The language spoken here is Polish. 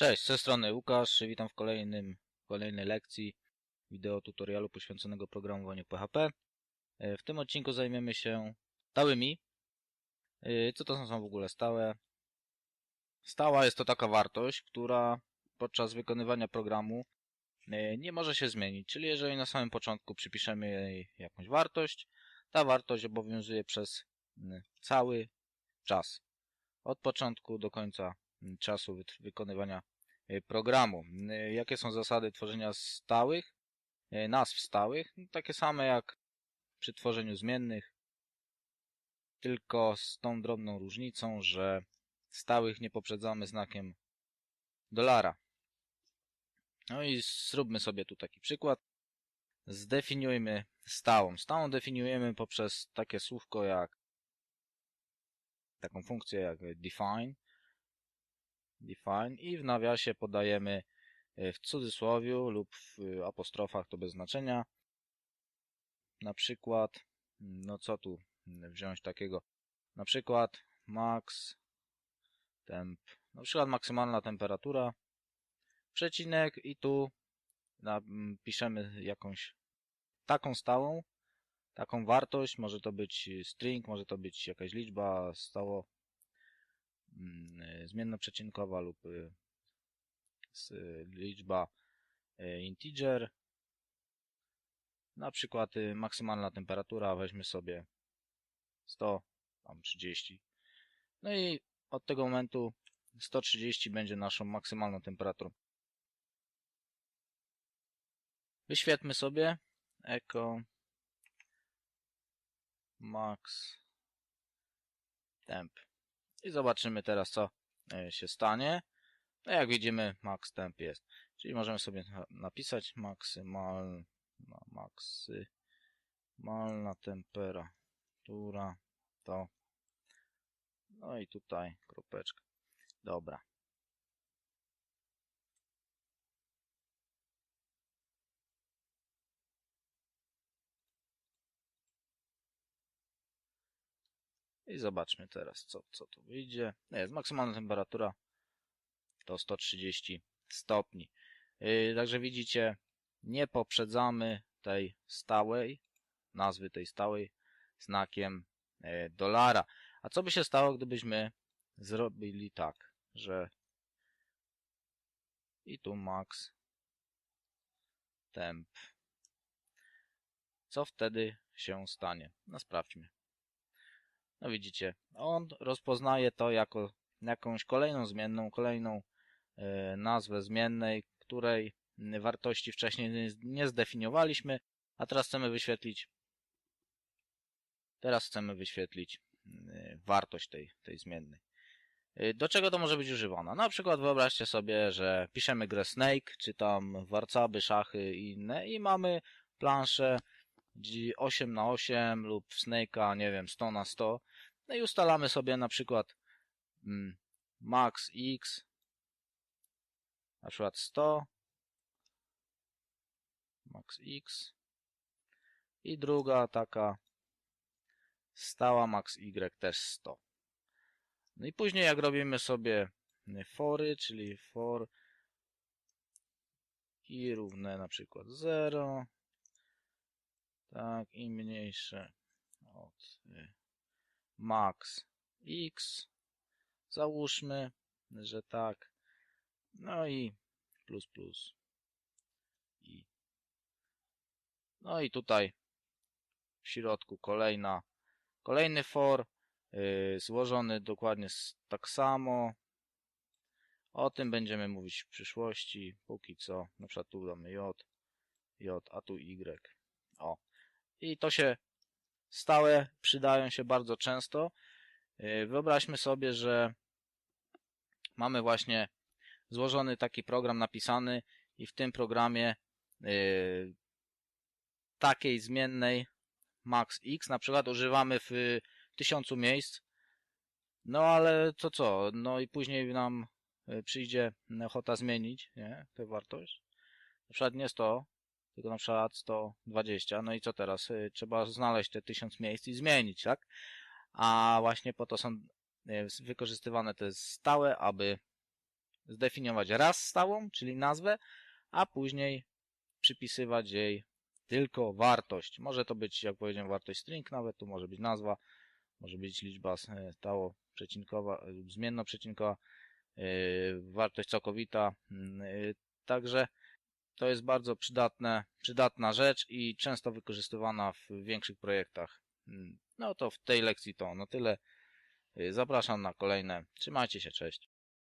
Cześć, z tej strony Łukasz, witam w kolejnym, kolejnej lekcji wideo tutorialu poświęconego programowaniu PHP. E, w tym odcinku zajmiemy się stałymi. E, co to są w ogóle stałe? Stała jest to taka wartość, która podczas wykonywania programu e, nie może się zmienić, czyli jeżeli na samym początku przypiszemy jej jakąś wartość, ta wartość obowiązuje przez cały czas. Od początku do końca czasu wykonywania programu. E, jakie są zasady tworzenia stałych, e, nazw stałych? No, takie same jak przy tworzeniu zmiennych, tylko z tą drobną różnicą, że stałych nie poprzedzamy znakiem dolara. No i zróbmy sobie tu taki przykład. Zdefiniujmy stałą. Stałą definiujemy poprzez takie słówko jak taką funkcję jak define define i w nawiasie podajemy e, w cudzysłowiu lub w apostrofach to bez znaczenia. Na przykład, no co tu wziąć takiego? Na przykład max temp, na przykład maksymalna temperatura, przecinek i tu piszemy jakąś taką stałą, taką wartość, może to być string, może to być jakaś liczba stało Mm, e, zmienna przecinkowa lub e, liczba e, integer. Na przykład maksymalna temperatura weźmy sobie 100, tam 30. No i od tego momentu 130 będzie naszą maksymalną temperaturą. Wyświetlmy sobie echo max temp. I zobaczymy teraz, co e, się stanie. No jak widzimy, max temp jest. Czyli możemy sobie napisać maksymalna, maksymalna temperatura to. No i tutaj kropeczka. Dobra. I zobaczmy teraz, co, co tu wyjdzie. Jest maksymalna temperatura to 130 stopni. Yy, także widzicie, nie poprzedzamy tej stałej, nazwy tej stałej znakiem yy, dolara. A co by się stało, gdybyśmy zrobili tak, że i tu max temp. Co wtedy się stanie? No sprawdźmy. No widzicie, on rozpoznaje to jako jakąś kolejną zmienną, kolejną e, nazwę zmiennej, której wartości wcześniej nie zdefiniowaliśmy, a teraz chcemy wyświetlić teraz chcemy wyświetlić e, wartość tej, tej zmiennej. E, do czego to może być używane? Na przykład wyobraźcie sobie, że piszemy grę Snake, czy tam warcaby, szachy i inne i mamy planszę 8 na 8 lub Snake'a, nie wiem, 100 na 100 no i ustalamy sobie na przykład mm, max x na przykład 100 max x i druga taka stała max y też 100. No i później jak robimy sobie fory, czyli for i równe na przykład 0, tak, i mniejsze od y, max x. Załóżmy, że tak. No i plus plus. I. No i tutaj w środku kolejna kolejny for yy, złożony dokładnie tak samo. O tym będziemy mówić w przyszłości. Póki co na przykład tu damy j j a tu y. O. I to się stałe przydają się bardzo często. Y, wyobraźmy sobie, że mamy właśnie złożony taki program napisany i w tym programie y, takiej zmiennej max x na przykład używamy w tysiącu miejsc. Ale to co? I później nam y, przyjdzie ochota zmienić nie, tę wartość. Na przykład nie 100, tylko na przykład 120, no i co teraz? Y, trzeba znaleźć te 1000 miejsc i zmienić, tak? A właśnie po to są y, wykorzystywane te stałe, aby zdefiniować raz stałą, czyli nazwę, a później przypisywać jej tylko wartość. Może to być, jak powiedziałem, wartość string nawet, tu może być nazwa, może być liczba e, stało przecinkowa lub zmienno-przecinkowa, wartość całkowita. Mm, Także to jest bardzo przydatne, przydatna rzecz i często wykorzystywana w większych projektach. Mm, No to w tej lekcji to na tyle. Zapraszam na kolejne. Trzymajcie się, cześć.